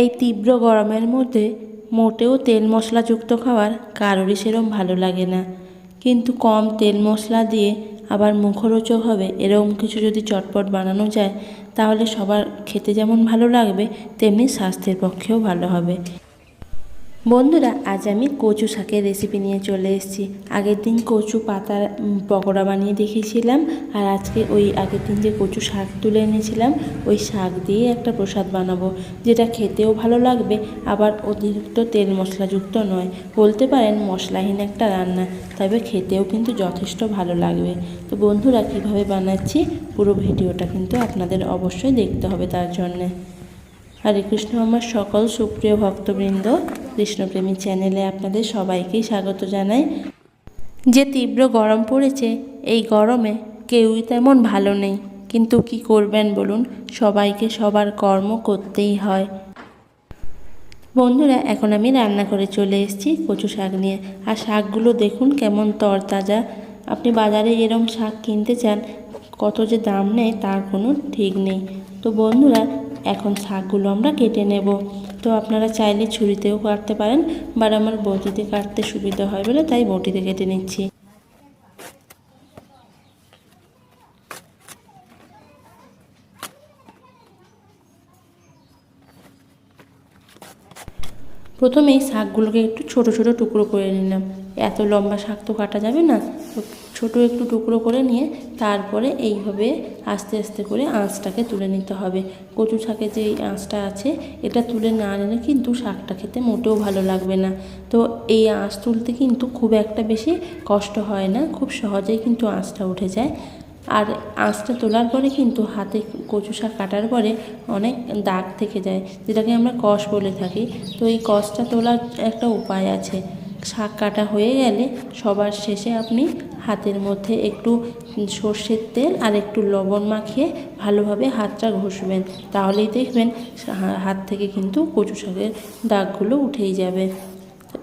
এই তীব্র গরমের মধ্যে মোটেও তেল মশলাযুক্ত খাবার কারোরই সেরম ভালো লাগে না। কিন্তু কম তেল মশলা দিয়ে আবার মুখরোচক হবে এরকম কিছু যদি চটপট বানানো যায়, তাহলে সবার খেতে যেমন ভালো লাগবে, তেমনি স্বাস্থ্যের পক্ষেও ভালো হবে। বন্ধুরা, আজ আমি কচু শাকের রেসিপি নিয়ে চলে এসেছি। আগের দিন কচু পাতার পকোড়া বানিয়ে দেখেছিলাম, আর আজকে ওই আগের দিন যে কচু শাক তুলে এনেছিলাম, ওই শাক দিয়ে একটা প্রসাদ বানাবো, যেটা খেতেও ভালো লাগবে, আবার অতিরিক্ত তেল মশলাযুক্ত নয়। বলতে পারেন মশলাহীন একটা রান্না, তবে খেতেও কিন্তু যথেষ্ট ভালো লাগবে। তো বন্ধুরা, কীভাবে বানাচ্ছি, পুরো ভিডিওটা কিন্তু আপনাদের অবশ্যই দেখতে হবে তার জন্যে। হরে কৃষ্ণ, আমার সকল সুপ্রিয় ভক্তবৃন্দ, কৃষ্ণপ্রেমী চ্যানেলে আপনাদের সবাইকেই স্বাগত জানাই। যে তীব্র গরম পড়েছে, এই গরমে কেউই তেমন ভালো নেই। কিন্তু কি করবেন বলুন, সবাইকে সবার কর্ম করতেই হয়। বন্ধুরা, এখন আমি রান্না করে চলে এসেছি কচু শাক নিয়ে। আর শাকগুলো দেখুন কেমন তরতাজা। আপনি বাজারে এরম শাক কিনতে চান, কত যে দাম নেয় তার কোনো ঠিক নেই। তো বন্ধুরা এখন শাকগুলো আমরা কেটে নেব। তো আপনারা চাইলে ছুরিতেও কাটতে পারেন বাট আমার বটিতে কাটতে সুবিধা হয় বলে তাই বটিতে কেটে নিচ্ছি। প্রথমেই শাকগুলোকে একটু ছোট ছোট টুকরো করে নিলাম। এত লম্বা শাক তো কাটা যাবে না। ছোটো একটু টুকরো করে নিয়ে তারপরে এইভাবে আস্তে আস্তে করে আঁচটাকে তুলে নিতে হবে। কচু শাকে যে আঁচটা আছে, এটা তুলে না নিলে কিন্তু শাকটা খেতে মোটেও ভালো লাগবে না। তো এই আঁচ তুলতে কিন্তু খুব একটা বেশি কষ্ট হয় না, খুব সহজেই কিন্তু আঁচটা উঠে যায়। আর আঁচটা তোলার পরে কিন্তু হাতে কচু শাক কাটার পরে অনেক দাগ থেকে যায়, যেটাকে আমরা কষ বলে থাকি। তো এই কষটা তোলার একটা উপায় আছে। শাক কাটা হয়ে গেলে সবার শেষে আপনি হাতের মধ্যে একটু সর্ষের তেল আর একটু লবণ মাখিয়ে ভালোভাবে হাতটা ঘষবেন। তাহলেই দেখবেন হাত থেকে কিন্তু কচু শাকের দাগগুলো উঠেই যাবে।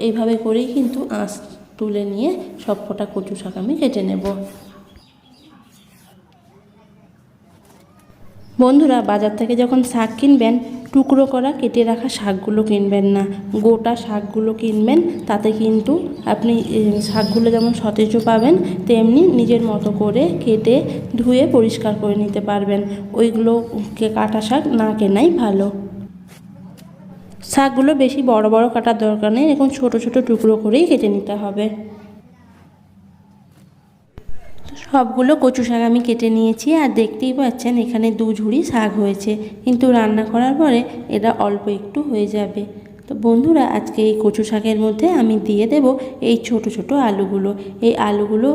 এইভাবে করেই কিন্তু আঁচ তুলে নিয়ে সব কটা কচু শাক আমি কেটে নেব। বন্ধুরা, বাজার থেকে যখন শাক কিনবেন, টুকরো করা কেটে রাখা শাকগুলো কিনবেন না। গোটা শাকগুলো কিনবেন, তাতে কিন্তু আপনি শাকগুলো যেমন সতেজ পাবেন, তেমনি নিজের মতো করে কেটে ধুয়ে পরিষ্কার করে নিতে পারবেন। ওইগুলো কে, কাটা শাক না কেনাই ভালো। শাকগুলো বেশি বড় বড় কাটার দরকার নেই এখন ছোট ছোট টুকরো করেই কেটে নিতে হবে। সবগুলো কচু শাক আমি কেটে নিয়েছি আর দেখতেই পাচ্ছেন এখানে দু ঝুড়ি শাক হয়েছে। কিন্তু রান্না করার পরে এটা অল্প একটু হয়ে যাবে। তো বন্ধুরা, আজকে এই কচু শাকের মধ্যে আমি দিয়ে দেব এই ছোট ছোট আলুগুলো। এই আলুগুলো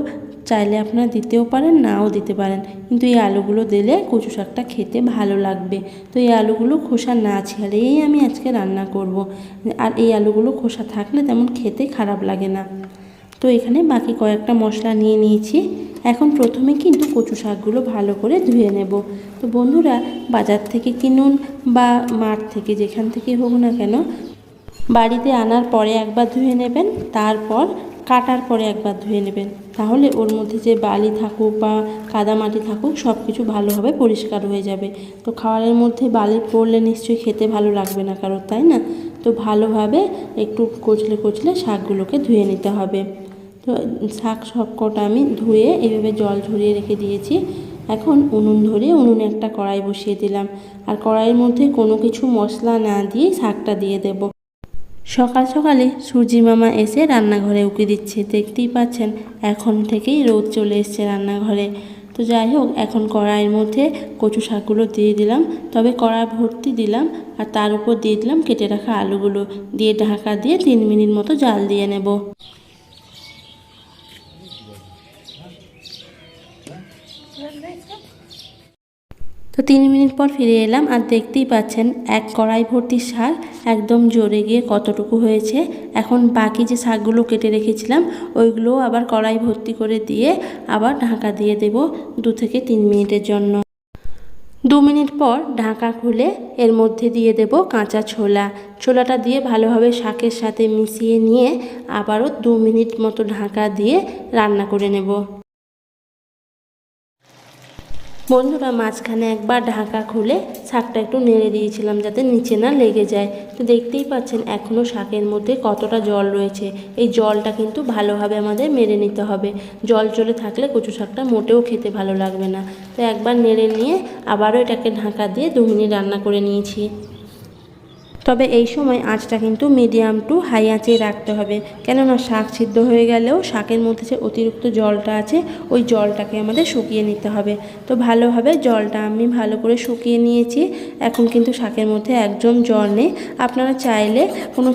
চাইলে আপনারা দিতেও পারেন, নাও দিতে পারেন। কিন্তু এই আলুগুলো দিলে কচু শাকটা খেতে ভালো লাগবে। তো এই আলুগুলো খোসা না ছাড়িয়েই আমি আজকে রান্না করব। আর এই আলুগুলো খোসা থাকলে তেমন খেতে খারাপ লাগে না। তো এখানে বাকি কয়েকটা মশলা নিয়ে নিয়েছি। এখন প্রথমে কিন্তু কচু শাকগুলো ভালো করে ধুয়ে নেব। তো বন্ধুরা, বাজার থেকে কিনুন বা মাঠ থেকে যেখান থেকে হোক না কেন, বাড়িতে আনার পরে একবার ধুয়ে নেবেন, তারপর কাটার পরে একবার ধুয়ে নেবেন। তাহলে ওর মধ্যে যে বালি থাকুক বা কাদামাটি থাকুক সব কিছু ভালোভাবে পরিষ্কার হয়ে যাবে। তো খাওয়ারের মধ্যে বালি পড়লে নিশ্চয়ই খেতে ভালো লাগবে না কারোর, তাই না? তো ভালোভাবে একটু কচলে কচলে শাকগুলোকে ধুয়ে নিতে হবে। শাক সব কটা আমি ধুয়ে এইভাবে জল ঝরিয়ে রেখে দিয়েছি। এখন উনুন ধরে উনুনে একটা কড়াই বসিয়ে দিলাম। আর কড়াইয়ের মধ্যে কোনো কিছু মশলা না দিয়ে শাকটা দিয়ে দেব। সকাল সকালে সূর্যি মামা এসে রান্নাঘরে উকি দিচ্ছে। দেখতেই পাচ্ছেন, এখন থেকেই রোদ চলে এসছে রান্নাঘরে। তো যাই হোক, এখন কড়াইয়ের মধ্যে কচু শাকগুলো দিয়ে দিলাম। তবে কড়াই ভর্তি দিলাম আর তার উপর দিয়ে দিলাম কেটে রাখা আলুগুলো। দিয়ে ঢাকা দিয়ে তিন মিনিট মতো জাল দিয়ে নেব। তো তিন মিনিট পর ফিরে এলাম আর দেখতেই পাচ্ছেন এক কড়াই ভর্তি শাক একদম জোরে গিয়ে কতটুকু হয়েছে। এখন বাকি যে শাকগুলো কেটে রেখেছিলাম, ওইগুলোও আবার কড়াই ভর্তি করে দিয়ে আবার ঢাকা দিয়ে দেব দু থেকে তিন মিনিটের জন্য। দু মিনিট পর ঢাকা খুলে এর মধ্যে দিয়ে দেব কাঁচা ছোলা। ছোলাটা দিয়ে ভালোভাবে শাকের সাথে মিশিয়ে নিয়ে আবারও দু মিনিট মতো ঢাকা দিয়ে রান্না করে নেব। বন্ধুরা, মাঝখানে একবার ঢাকা খুলে শাকটা একটু নেড়ে দিয়েছিলাম যাতে নিচে না লেগে যায়। তো দেখতেই পাচ্ছেন এখনও শাকের মধ্যে কতটা জল রয়েছে। এই জলটা কিন্তু ভালোভাবে আমাদের মেরে নিতে হবে। জল চলে থাকলে কচু শাকটা মোটেও খেতে ভালো লাগবে না। তো একবার নেড়ে নিয়ে আবারও এটাকে ঢাকা দিয়ে দু মিনিট রান্না করে নিয়েছি। তবে এই সময় আঁচটা কিন্তু মিডিয়াম টু হাই আঁচেই রাখতে হবে। কেননা শাক সিদ্ধ হয়ে গেলেও শাকের মধ্যে যে অতিরিক্ত জলটা আছে, ওই জলটাকে আমাদের শুকিয়ে নিতে হবে। তো ভালোভাবে জলটা আমি ভালো করে শুকিয়ে নিয়েছি। এখন কিন্তু শাকের মধ্যে একদম জল নেই। আপনারা চাইলে কোনো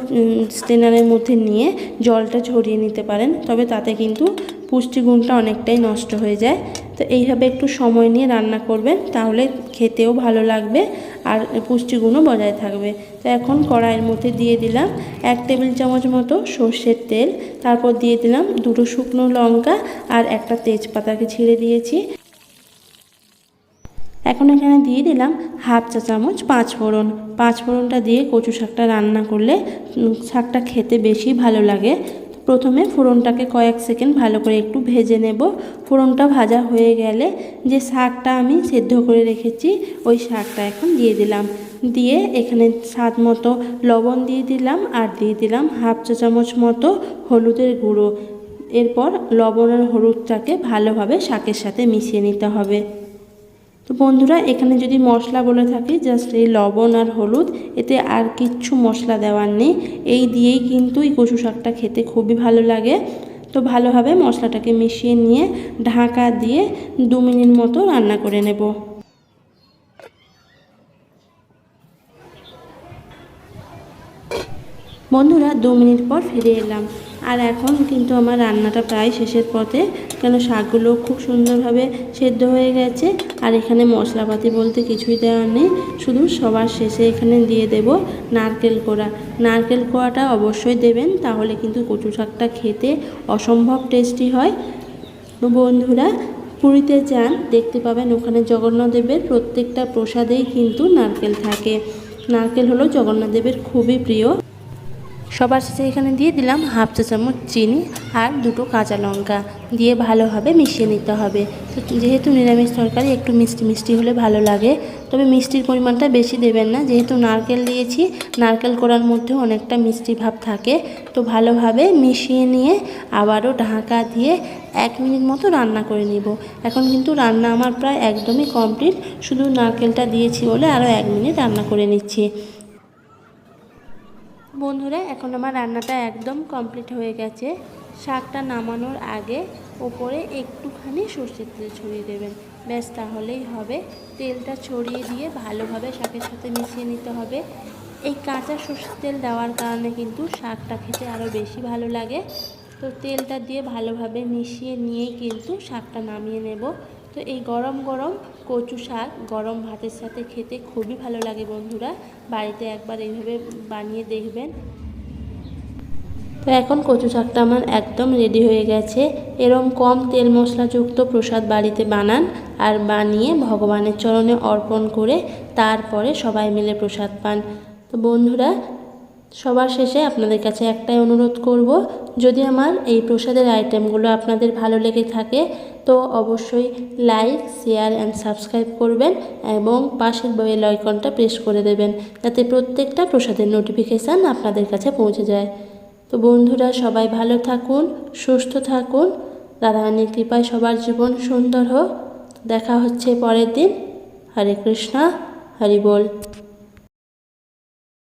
স্টেনারের মধ্যে নিয়ে জলটা ঝরিয়ে নিতে পারেন। তবে তাতে কিন্তু পুষ্টিগুণটা অনেকটাই নষ্ট হয়ে যায়। তো এইভাবে একটু সময় নিয়ে রান্না করবেন, তাহলে খেতেও ভালো লাগবে আর পুষ্টিগুণও বজায় থাকবে। তো এখন কড়াইয়ের মধ্যে দিয়ে দিলাম এক টেবিল চামচ মতো সর্ষের তেল, তারপর দিয়ে দিলাম দুটো শুকনো লঙ্কা আর একটা তেজপাতাকে ছিঁড়ে দিয়েছি। এখন এখানে দিয়ে দিলাম হাফ চা চামচ পাঁচ ফোড়ন পাঁচ ফোড়নটা দিয়ে কচু শাকটা রান্না করলে শাকটা খেতে বেশি ভালো লাগে। প্রথমে ফোড়নটাকে কয়েক সেকেন্ড ভালো করে একটু ভেজে নেব। ফোড়নটা ভাজা হয়ে গেলে যে শাকটা আমি সেদ্ধ করে রেখেছি, ওই শাকটা এখন দিয়ে দিলাম। দিয়ে এখানে স্বাদ মতো লবণ দিয়ে দিলাম আর দিয়ে দিলাম হাফ চা চামচ মতো হলুদের গুঁড়ো। এরপর লবণ আর হলুদটাকে ভালোভাবে শাকের সাথে মিশিয়ে নিতে হবে। তো বন্ধুরা, এখানে যদি মশলা বলে থাকি জাস্ট এই লবণ আর হলুদ, এতে আর কিচ্ছু মশলা দেওয়ার নেই। এই দিয়েই কিন্তু এই কচু শাকটা খেতে খুবই ভালো লাগে। তো ভালোভাবে মশলাটাকে মিশিয়ে নিয়ে ঢাকা দিয়ে দু মিনিট মতো রান্না করে নেব। বন্ধুরা, দু মিনিট পর ফিরে এলাম। এখন কিন্তু আমার রান্নাটা প্রায় শেষের পথে, কেন শাকগুলো খুব সুন্দরভাবে সেদ্ধ হয়ে গেছে, আর এখানে মশলাপাতি বলতে কিছুই দেওয়ার নেই, শুধু সবার শেষে এখানে দিয়ে দেব নারকেল কোড়া। নারকেল কোড়াটা অবশ্যই দেবেন, তাহলে কিন্তু কচু শাকটা খেতে অসম্ভব টেস্টি হয়। বন্ধুরা, পুরীতে যান, দেখতে পাবেন ওখানে জগন্নাথদেবের প্রত্যেকটা প্রসাদেই কিন্তু নারকেল থাকে। নারকেল হলো জগন্নাথদেবের খুবই প্রিয়। সবার শেষে এখানে দিয়ে দিলাম হাফ চা চামচ চিনি আর দুটো কাঁচা লঙ্কা। দিয়ে ভালোভাবে মিশিয়ে নিতে হবে। তো যেহেতু নিরামিষ তরকারি, একটু মিষ্টি মিষ্টি হলে ভালো লাগে। তবে মিষ্টির পরিমাণটা বেশি দেবেন না। যেহেতু নারকেল দিয়েছি, নারকেল করার মধ্যেও অনেকটা মিষ্টি ভাব থাকে। তো ভালোভাবে মিশিয়ে নিয়ে আবারও ঢাকা দিয়ে এক মিনিট মতো রান্না করে নিব। এখন কিন্তু রান্না আমার প্রায় একদমই কমপ্লিট। শুধু নারকেলটা দিয়েছি বলে আরও এক মিনিট রান্না করে নিচ্ছি। বন্ধুরা, এখন আমার রান্নাটা একদম কমপ্লিট হয়ে গেছে। শাকটা নামানোর আগে ওপরে একটুখানি সর্ষের তেল ছড়িয়ে দেবেন। ব্যাস, তাহলেই হবে। তেলটা ছড়িয়ে দিয়ে ভালোভাবে শাকের সাথে মিশিয়ে নিতে হবে। এই কাঁচা সর্ষের তেল দেওয়ার কারণে কিন্তু শাকটা খেতে আরও বেশি ভালো লাগে। তো তেলটা দিয়ে ভালোভাবে মিশিয়ে নিয়েই কিন্তু শাকটা নামিয়ে নেব। তো এই গরম গরম কচু শাক, গরম ভাতের সাথে খেতে খুবই ভালো লাগে বন্ধুরা। বাড়িতে একবার এইভাবে বানিয়ে দেখবেন। তো এখন কচু শাকটা আমার একদম রেডি হয়ে গেছে। এরম কম তেল মশলাযুক্ত প্রসাদ বাড়িতে বানান আর বানিয়ে ভগবানের চরণে অর্পণ করে তারপরে সবাই মিলে প্রসাদ পান। তো বন্ধুরা, সবার শেষে আপনাদের কাছে একটাই অনুরোধ করব, যদি আমার এই প্রসাদের আইটেমগুলো আপনাদের ভালো লেগে থাকে তো অবশ্যই লাইক, শেয়ার অ্যান্ড সাবস্ক্রাইব করবেন এবং পাশের বেল আইকনটা প্রেস করে দেবেন যাতে প্রত্যেকটা প্রসাদের নোটিফিকেশান আপনাদের কাছে পৌঁছে যায়। তো বন্ধুরা, সবাই ভালো থাকুন, সুস্থ থাকুন। রাধারানীর কৃপায় সবার জীবন সুন্দর হোক। দেখা হচ্ছে পরের দিন। হরে কৃষ্ণা, হরি বল।